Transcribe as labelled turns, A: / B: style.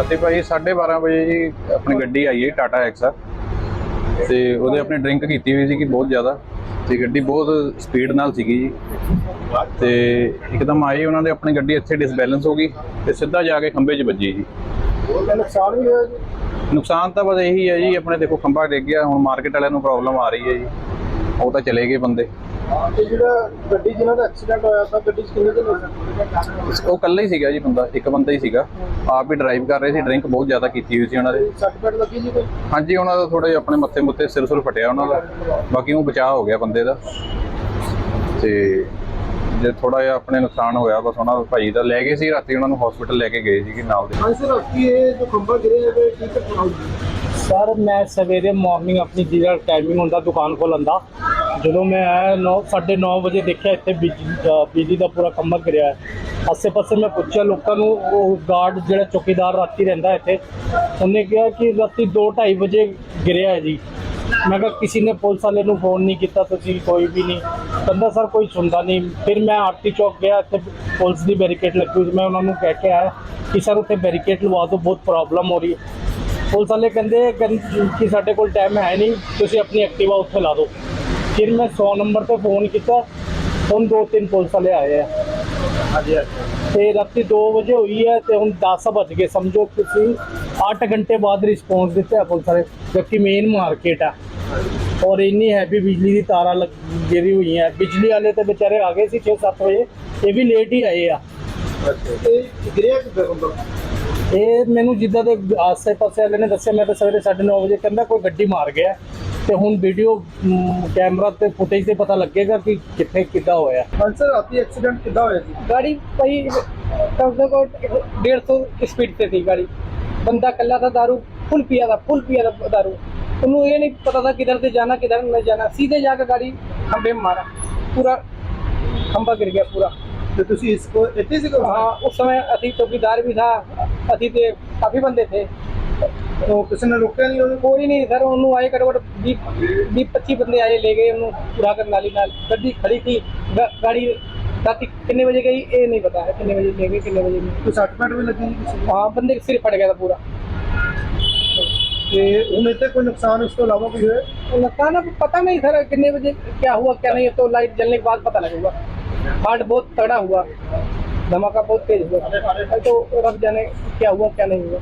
A: ਰਾਤੀ ਭਾਈ 12:30 ਵਜੇ ਜੀ ਆਪਣੀ ਗੱਡੀ ਆਈ ਹੈ ਟਾਟਾ ਐਕਸਾ ਤੇ ਉਹਦੇ ਆਪਣੀ ਡਰਿੰਕ ਕੀਤੀ ਹੋਈ ਸੀ ਕਿ ਬਹੁਤ ਜ਼ਿਆਦਾ ਤੇ ਗੱਡੀ ਬਹੁਤ ਸਪੀਡ ਨਾਲ ਸੀਗੀ ਜੀ। ਤੇ ਇੱਕਦਮ ਆਈ ਉਹਨਾਂ ਦੇ ਆਪਣੀ ਗੱਡੀ ਇੱਥੇ ਡਿਸਬੈਲੈਂਸ ਹੋ ਗਈ ਤੇ ਸਿੱਧਾ ਜਾ ਕੇ ਖੰਭੇ 'ਚ ਵੱਜੀ ਜੀ।
B: ਨੁਕਸਾਨ ਵੀ ਹੋਇਆ ਜੀ?
A: ਨੁਕਸਾਨ ਤਾਂ ਬਸ ਇਹੀ ਹੈ ਜੀ ਆਪਣੇ ਦੇਖੋ ਖੰਭਾ ਡਿੱਗ ਗਿਆ ਹੁਣ ਮਾਰਕੀਟ ਵਾਲਿਆਂ ਨੂੰ ਪ੍ਰੋਬਲਮ ਆ ਰਹੀ ਹੈ ਜੀ। ਉਹ ਤਾਂ ਚਲੇ ਗਏ ਬੰਦੇ।
B: ਤੇ ਜਿਹੜਾ ਗੱਡੀ ਜਿਹਨਾਂ ਦਾ ਐਕਸੀਡੈਂਟ ਹੋਇਆ ਤਾਂ ਗੱਡੀ 'ਚ ਕਿੰਨੇ ਜਣੇ ਸੀ
A: ਉਹ ਇਕੱਲਾ ਹੀ ਸੀਗਾ ਜੀ ਬੰਦਾ ਇੱਕ ਬੰਦਾ ਹੀ ਸੀਗਾ। ਆਪ ਹੀ ਡਰਾਈਵ ਕਰ ਰਹੇ ਸੀ ਡਰਿੰਕ ਬਹੁਤ ਜ਼ਿਆਦਾ ਕੀਤੀ ਹੋਈ ਸੀ ਉਹਨਾਂ ਦੇ।
B: ਸੱਟ ਪੇਟ ਲੱਗੀ ਜੀ ਕੋਈ?
A: ਹਾਂਜੀ ਉਹਨਾਂ ਦਾ ਥੋੜਾ ਜਿਹਾ ਆਪਣੇ ਮੱਥੇ ਮੁੱਤੇ ਸਿਰ ਸੁਰ ਫਟਿਆ ਉਹਨਾਂ ਦਾ। ਬਾਕੀ ਉਹ ਬਚਾਅ ਹੋ ਗਿਆ ਬੰਦੇ ਦਾ। ਤੇ ਜੇ ਥੋੜਾ ਜਿਹਾ ਆਪਣੇ ਨੁਕਸਾਨ ਹੋਇਆ ਬਸ ਉਹਨਾਂ ਭਾਈ ਦਾ ਲੈ ਗਏ ਸੀ ਰਾਤੀ ਉਹਨਾਂ ਨੂੰ ਹਸਪੀਟਲ ਲੈ ਕੇ ਗਏ ਸੀਗੇ ਨਾਲ ਦੇ।
B: ਹਾਂ ਸਰ ਰਾਤੀ ਇਹ ਜੋ ਖੰਭਾ ਗਿਰੇ ਹੈ ਇਹ ਕੀ ਹੋਈ
C: ਸਰ ਮੈਂ ਸਵੇਰੇ ਮਾਰਨਿੰਗ ਆਪਣੀ ਜਿਹੜਾ ਟਾਈਮਿੰਗ ਹੁੰਦਾ ਦੁਕਾਨ ਖੋਲ੍ਹਣ ਦਾ। ਜਦੋਂ ਮੈਂ ਆਇਆ 9:30 ਵਜੇ ਦੇਖਿਆ ਇੱਥੇ ਬਿਜਲੀ ਬਿਜਲੀ ਦਾ ਪੂਰਾ ਖੰਭਾ ਗਿਰਿਆ ਹੈ। ਆਸੇ ਪਾਸੇ ਮੈਂ ਪੁੱਛਿਆ, ਲੋਕਾਂ ਨੂੰ ਉਹ ਗਾਰਡ ਜਿਹੜਾ ਚੌਕੀਦਾਰ ਰਾਤੀ ਰਹਿੰਦਾ ਇੱਥੇ, ਉਹਨੇ ਕਿਹਾ ਕਿ ਰਾਤੀ 2:30 ਵਜੇ ਗਿਰਿਆ ਹੈ ਜੀ। ਮੈਂ ਕਿਹਾ, ਕਿਸੇ ਨੇ ਪੁਲਿਸ ਵਾਲੇ ਨੂੰ ਫੋਨ ਨਹੀਂ ਕੀਤਾ, ਤੁਸੀਂ ਕੋਈ ਵੀ ਨਹੀਂ। ਕਹਿੰਦਾ, ਸਰ, ਕੋਈ ਸੁਣਦਾ ਨਹੀਂ। ਫਿਰ ਮੈਂ ਆਰਤੀ ਚੌਕ ਗਿਆ, ਇੱਥੇ ਪੁਲਿਸ ਦੀ ਬੈਰੀਕੇਡ ਲੱਗੀ ਹੋਈ ਮੈਂ ਉਹਨਾਂ ਨੂੰ ਕਹਿ ਕੇ ਆਇਆ ਕਿ, ਸਰ, ਉੱਥੇ ਬੈਰੀਕੇਡ ਲਵਾ ਦਿਓ, ਬਹੁਤ ਪ੍ਰੋਬਲਮ ਹੋ ਰਹੀ ਹੈ। ਪੁਲਿਸ ਵਾਲੇ ਕਹਿੰਦੇ ਕਹਿੰਦੇ ਕਿ ਸਾਡੇ ਕੋਲ ਟਾਈਮ ਹੈ ਨਹੀਂ, ਤੁਸੀਂ ਆਪਣੀ ਐਕਟਿਵਾ ਉੱਥੇ ਲਾ ਦਿਓ। ਫਿਰ ਮੈਂ 100 ਨੰਬਰ ਤੇ ਫੋਨ ਕੀਤਾ ਹੁਣ ਦੋ ਤਿੰਨ ਪੁਲਿਸ ਵਾਲੇ ਆਏ ਆ।
B: ਹਾਂਜੀ
C: ਤੇ ਰਾਤੀ 2 ਵਜੇ ਹੋਈ ਹੈ ਤੇ ਹੁਣ 10 ਵੱਜ ਗਏ ਸਮਝੋ ਤੁਸੀਂ 8 ਘੰਟੇ ਬਾਅਦ ਰਿਸਪੌਂਸ ਦਿੱਤਾ ਪੁਲਿਸ ਵਾਲੇ ਜਦਕਿ ਮੇਨ ਮਾਰਕੀਟ ਹੈ ਔਰ ਇੰਨੀ ਹੈਵੀ ਬਿਜਲੀ ਦੀ ਤਾਰਾਂ ਲੱਗ ਗਿਰੀ ਹੋਈ ਹੈ ਬਿਜਲੀ ਵਾਲੇ ਤੇ ਵਿਚਾਰੇ ਆ ਗਏ ਸੀ 6-7 ਵਜੇ ਇਹ ਵੀ ਲੇਟ ਹੀ ਆਏ ਆ।
B: ਖੰਭਾ
C: ਇਹ ਮੈਨੂੰ ਜਿੱਦਾਂ ਦੇ ਆਸੇ ਪਾਸੇ ਵਾਲੇ ਨੇ ਦੱਸਿਆ ਮੈਂ ਤਾਂ ਸਵੇਰੇ 9:30 ਵਜੇ ਕਹਿੰਦਾ ਕੋਈ ਗੱਡੀ ਮਾਰ ਗਿਆ। ਤੇ ਹੁਣ ਵੀਡੀਓ ਕੈਮਰਾ ਤੇ ਫੁਟੇਜ ਤੇ ਪਤਾ ਲੱਗੇਗਾ ਕਿ ਕਿੱਥੇ ਕਿੱਦਾਂ ਹੋਇਆ
B: ਹਾਂ ਸਰ ਰਾਤੀ ਐਕਸੀਡੈਂਟ ਕਿੱਦਾਂ ਹੋਇਆ ਜੀ
D: गाड़ी वही कम से कम डेढ़ सौ स्पीड से थी गाड़ी बंदा कल्ला था दारू फुल पिया था फुल पिया था दारू उन्होंने ये नहीं पता था किधर से जाना किधर नहीं जाना सीधे जाकर गाड़ी खंबे में मारा पूरा खंबा गिर गया पूरा
B: ਤੇ ਤੁਸੀਂ ਇਸ ਕੋ ਇੱਥੇ ਸੀ ਕੋ
D: हाँ उस समय अति चौकीदार भी था अति थे काफी बंदे थे
B: ਉਹ ਕਿਸੇ ਨੇ ਰੋਕਿਆ ਨਹੀਂ ਉਹਨੂੰ
D: कोई नहीं सर उन्होंने आए कटवट बीस पच्चीस बंदे आए ले गए उन्होंने पूरा कर नाली नाल गड्डी खड़ी थी गा- गाड़ी रात कितने बजे गई ये नहीं पता है कितने बजे ले गए कितने बजे नहीं
B: ਕੋਈ ਸੱਟ ਪੇਟ ਵੀ ਲੱਗੀ ਜੀ ਕਿਸੇ ਨੂੰ?
D: हाँ बंदे का सिर फट गया था पूरा
B: ਤੇ ਹੁਣ ਇੱਥੇ ਕੋਈ ਨੁਕਸਾਨ ਇਸ ਤੋਂ ਇਲਾਵਾ ਕੋਈ ਹੋਇਆ
D: नुकसान अब पता नहीं सर कितने बजे क्या हुआ क्या नहीं तो लाइट जलने के बाद पता लगेगा हार्ट बहुत तगड़ा हुआ धमाका बहुत तेज हुआ तो रब जाने क्या हुआ क्या नहीं हुआ